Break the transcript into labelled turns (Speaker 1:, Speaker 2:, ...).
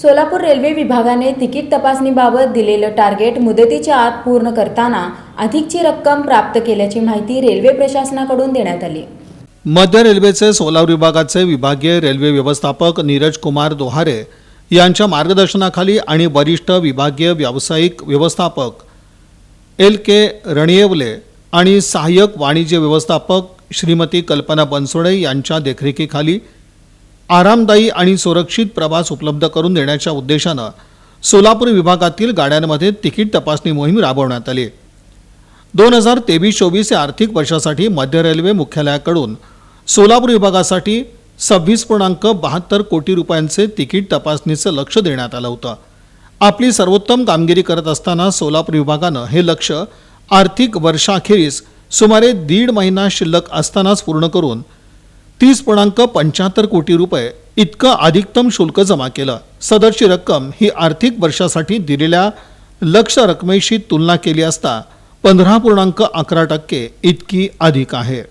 Speaker 1: Solapur railway विभागाने ticket तपासणीबाबत दिलेलं टार्गेट मुदतीच्या आत पूर्ण करताना अधिकची रक्कम प्राप्त केल्याची माहिती रेल्वे प्रशासनाकडून देण्यात आली.
Speaker 2: मध्य रेल्वेचे सोलापूर विभागाचे विभागीय रेल्वे व्यवस्थापक नीरज कुमार दोहारे यांच्या मार्गदर्शनाखाली आणि वरिष्ठ विभागीय व्यावसायिक व्यवस्थापक एल के रणयेवले आणि सहाय्यक वाणिज्य व्यवस्थापक श्रीमती कल्पना बनसोडे यांच्या देखरेखीखाली आरामदायी आणि सुरक्षित प्रवास उपलब्ध करून देण्याच्या उद्देशानं सोलापूर विभागातील गाड्यांमध्ये तिकीट तपासणी मोहीम राबवण्यात आली. दोन हजार तेवीस चोवीस या आर्थिक वर्षासाठी मध्य रेल्वे मुख्यालयाकडून सोलापूर विभागासाठी सव्वीस पूर्णांक बहात्तर कोटी रुपयांचे तिकीट तपासणीचं लक्ष देण्यात आलं होतं. आपली सर्वोत्तम कामगिरी करत असताना सोलापूर विभागानं हे लक्ष आर्थिक वर्षाखेरीस सुमारे दीड महिना शिल्लक असतानाच पूर्ण करून तीस पूर्णांक पंच्याहत्तर कोटी रुपये इतकं अधिकतम शुल्क जमा केलं. सदरची रक्कम ही आर्थिक वर्षासाठी दिलेल्या लक्ष रकमेशी तुलना केली असता पंधरा पूर्णांक अकरा टक्के इतकी अधिक आहे.